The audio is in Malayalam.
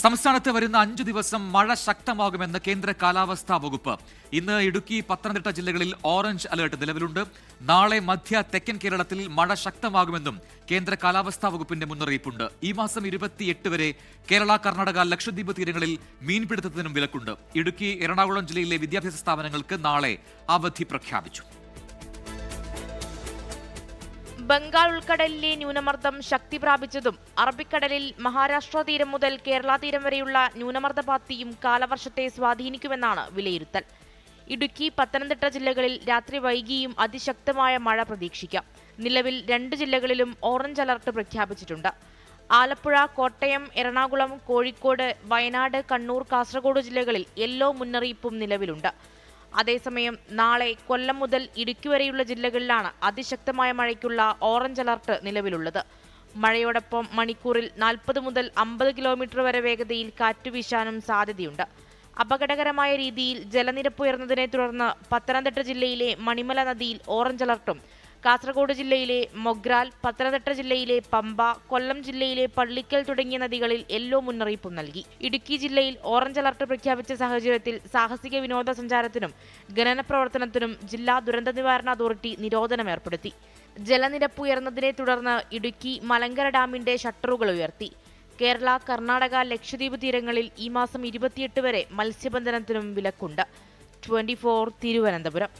സംസ്ഥാനത്ത് വരുന്ന അഞ്ചു ദിവസം മഴ ശക്തമാകുമെന്ന് കേന്ദ്ര കാലാവസ്ഥാ വകുപ്പ്. ഇന്ന് ഇടുക്കി പത്തനംതിട്ട ജില്ലകളിൽ ഓറഞ്ച് അലേർട്ട് നിലവിലുണ്ട്. നാളെ മധ്യ തെക്കൻ കേരളത്തിൽ മഴ ശക്തമാകുമെന്നും കേന്ദ്ര കാലാവസ്ഥാ വകുപ്പിന്റെ മുന്നറിയിപ്പുണ്ട്. ഈ മാസം ഇരുപത്തിയെട്ട് വരെ കേരള കർണാടക ലക്ഷദ്വീപ് തീരങ്ങളിൽ മീൻപിടുത്തത്തിനും വിലക്കുണ്ട്. ഇടുക്കി എറണാകുളം ജില്ലയിലെ വിദ്യാഭ്യാസ സ്ഥാപനങ്ങൾക്ക് നാളെ അവധി പ്രഖ്യാപിച്ചു. ബംഗാൾ ഉൾക്കടലിലെ ന്യൂനമർദ്ദം ശക്തി പ്രാപിച്ചതും അറബിക്കടലിൽ മഹാരാഷ്ട്ര തീരം മുതൽ കേരള തീരം വരെയുള്ള ന്യൂനമർദ്ദപാത്തിയും കാലവർഷത്തെ സ്വാധീനിക്കുമെന്നാണ് വിലയിരുത്തൽ. ഇടുക്കി പത്തനംതിട്ട ജില്ലകളിൽ രാത്രി വൈകിയും അതിശക്തമായ മഴ പ്രതീക്ഷിക്കാം. നിലവിൽ രണ്ട് ജില്ലകളിലും ഓറഞ്ച് അലർട്ട് പ്രഖ്യാപിച്ചിട്ടുണ്ട്. ആലപ്പുഴ കോട്ടയം എറണാകുളം കോഴിക്കോട് വയനാട് കണ്ണൂർ കാസർഗോഡ് ജില്ലകളിൽ യെല്ലോ മുന്നറിയിപ്പും നിലവിലുണ്ട്. അതേസമയം നാളെ കൊല്ലം മുതൽ ഇടുക്കി വരെയുള്ള ജില്ലകളിലാണ് അതിശക്തമായ മഴയ്ക്കുള്ള ഓറഞ്ച് അലർട്ട് നിലവിലുള്ളത്. മഴയോടൊപ്പം മണിക്കൂറിൽ നാൽപ്പത് മുതൽ അമ്പത് കിലോമീറ്റർ വരെ വേഗതയിൽ കാറ്റ് വീശാനും സാധ്യതയുണ്ട്. അപകടകരമായ രീതിയിൽ ജലനിരപ്പ് ഉയർന്നതിനെ തുടർന്ന് പത്തനംതിട്ട ജില്ലയിലെ മണിമല നദിയിൽ ഓറഞ്ച് അലർട്ടും കാസർഗോഡ് ജില്ലയിലെ മൊഗ്രാൽ പത്തനംതിട്ട ജില്ലയിലെ പമ്പ കൊല്ലം ജില്ലയിലെ പള്ളിക്കൽ തുടങ്ങിയ നദികളിൽ യെല്ലോ മുന്നറിയിപ്പും നൽകി. ഇടുക്കി ജില്ലയിൽ ഓറഞ്ച് അലർട്ട് പ്രഖ്യാപിച്ച സാഹചര്യത്തിൽ സാഹസിക വിനോദസഞ്ചാരത്തിനും ഖനന പ്രവർത്തനത്തിനും ജില്ലാ ദുരന്ത നിവാരണ അതോറിറ്റി നിരോധനം ഏർപ്പെടുത്തി. ജലനിരപ്പ് ഉയർന്നതിനെ തുടർന്ന് ഇടുക്കി മലങ്കര ഡാമിന്റെ ഷട്ടറുകൾ ഉയർത്തി. കേരള കർണാടക ലക്ഷദ്വീപ് തീരങ്ങളിൽ ഈ മാസം ഇരുപത്തിയെട്ട് വരെ മത്സ്യബന്ധനത്തിനും വിലക്കുണ്ട്. Twenty four Thiruvananthapuram.